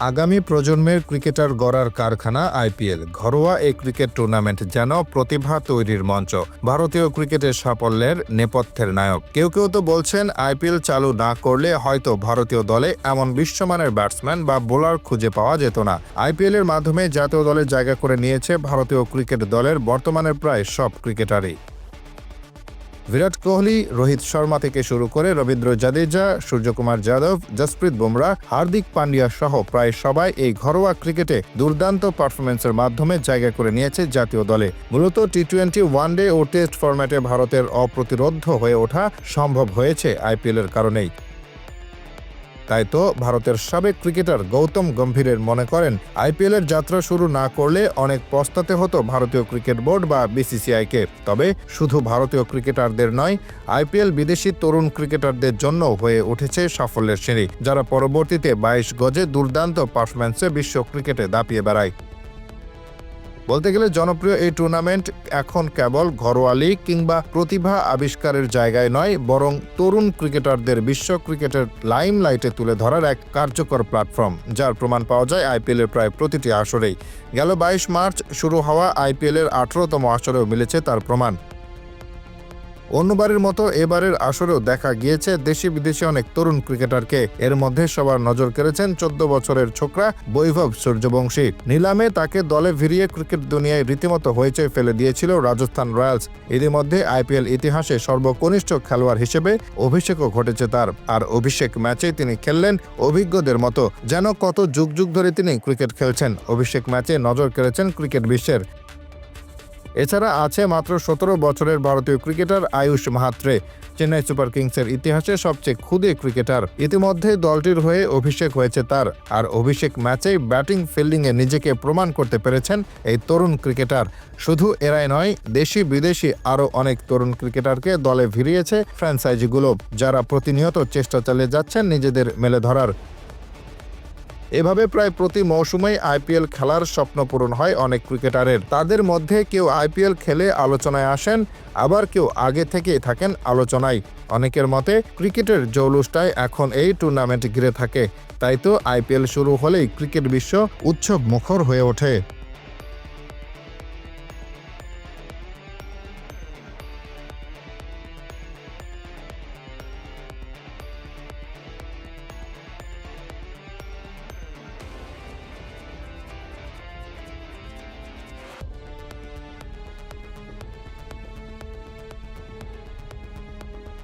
আগামী প্রজন্মের ক্রিকেটার গড়ার কারখানা, আইপিএল। ঘরোয়া এই ক্রিকেট টুর্নামেন্ট যেন প্রতিভা তৈরির মঞ্চ। ভারতীয় ক্রিকেটের সাফল্যের নেপথ্যের নায়ক। কেউ কেউ তো বলছেন, আইপিএল চালু না করলে হয়তো ভারতীয় দলে এমন বিশ্বমানের ব্যাটসম্যান বা বোলার খুঁজে পাওয়া যেত না। আইপিএল এর মাধ্যমে জাতীয় দলে জায়গা করে নিয়েছে ভারতীয় ক্রিকেট দলের বর্তমানের প্রায় সব ক্রিকেটারই। বিরাট কোহলি, রোহিত শর্মা থেকে শুরু করে রবীন্দ্র জাদেজা, সূর্যকুমার যাদব, জসপ্রীত বুমরা, হার্দিক পান্ডিয়া সহ প্রায় সবাই এই ঘরোয়া ক্রিকেটে দুর্দান্ত পারফরমেন্সের মাধ্যমে জায়গা করে নিয়েছে জাতীয় দলে। মূলত টি টোয়েন্টি ওয়ানডে ও টেস্ট ফরম্যাটে ভারতের অপ্রতিরোধ্য হয়ে ওঠা সম্ভব হয়েছে আইপিএলের কারণেই। তাই তো ভারতের সাবেক ক্রিকেটার গৌতম গম্ভীরের মনে করেন আইপিএলের যাত্রা শুরু না করলে অনেক পস্তাতে হতো ভারতীয় ক্রিকেট বোর্ড বা বিসিসিআইকে। তবে শুধু ভারতীয় ক্রিকেটারদের নয়, আইপিএল বিদেশি তরুণ ক্রিকেটারদের জন্য হয়ে উঠেছে সাফল্যের সিঁড়ি, যারা পরবর্তীতে বাইশ গজে দুর্দান্ত পারফরম্যান্সে বিশ্ব ক্রিকেটে দাপিয়ে বেড়ায়। বলতে গেলে জনপ্রিয় এই টুর্নামেন্ট এখন কেবল ঘরোয়া লিগ কিংবা প্রতিভা আবিষ্কারের জায়গায় নয়, বরং তরুণ ক্রিকেটারদের বিশ্ব ক্রিকেটের লাইমলাইটে তুলে ধরার এক কার্যকর প্ল্যাটফর্ম যার প্রমাণ পাওয়া যায় আইপিএলের প্রায় প্রতিটি আসরেই। গেল বাইশ মার্চ, শুরু হওয়া আইপিএলের আঠারোতম আসরেও মিলেছে তার প্রমাণ। অন্যবারের মতো এবারের আসরেও দেখা গিয়েছে দেশি বিদেশি অনেক তরুণ ক্রিকেটারকে। এর মধ্যে সবার নজর কেড়েছেন চোদ্দ বছরের ছোকরা বৈভব সূর্যবংশী। নিলামে তাকে দলে ভিড়িয়ে ক্রিকেট দুনিয়ায় রীতিমতো হয়েছে ফেলে দিয়েছিল রাজস্থান রয়্যালস। ইতিমধ্যে আইপিএল ইতিহাসে সর্বকনিষ্ঠ খেলোয়াড় হিসেবে অভিষেকও ঘটেছে তার। আর অভিষেক ম্যাচে তিনি খেললেন অভিজ্ঞদের মতো। যেন কত যুগ যুগ ধরে তিনি ক্রিকেট খেলছেন। অভিষেক ম্যাচে নজর কেড়েছেন ক্রিকেট বিশ্বের এছাড়া আছে মাত্র সতেরো বছরের ভারতীয় ক্রিকেটার আয়ুষ মাহাত্রে। চেন্নাই সুপার কিংসের ইতিহাসে সবচেয়ে ক্ষুদে ক্রিকেটার। ইতিমধ্যে দলটির হয়ে অভিষেক হয়েছে তার। আর অভিষেক ম্যাচেই ব্যাটিং ফিল্ডিংয়ে নিজেকে প্রমাণ করতে পেরেছেন এই তরুণ ক্রিকেটার। শুধু এরাই নয়, দেশি বিদেশি আরও অনেক তরুণ ক্রিকেটারকে দলে ভিড়িয়েছে ফ্র্যাঞ্চাইজিগুলো, যারা প্রতিনিয়ত চেষ্টা চালিয়ে যাচ্ছেন নিজেদের মেলে ধরার। এভাবে প্রায় প্রতি মৌসুমেই আইপিএল খেলার স্বপ্ন পূরণ হয় অনেক ক্রিকেটারের। তাদের মধ্যে কেউ আইপিএল খেলে আলোচনায় আসেন, আবার কেউ আগে থেকেই থাকেন আলোচনায়। অনেকের মতে, ক্রিকেটের জৌলুসটাই এখন এই টুর্নামেন্ট ঘিরে থাকে। তাই তো আইপিএল শুরু হলেই ক্রিকেট বিশ্ব উৎসব মুখর হয়ে ওঠে।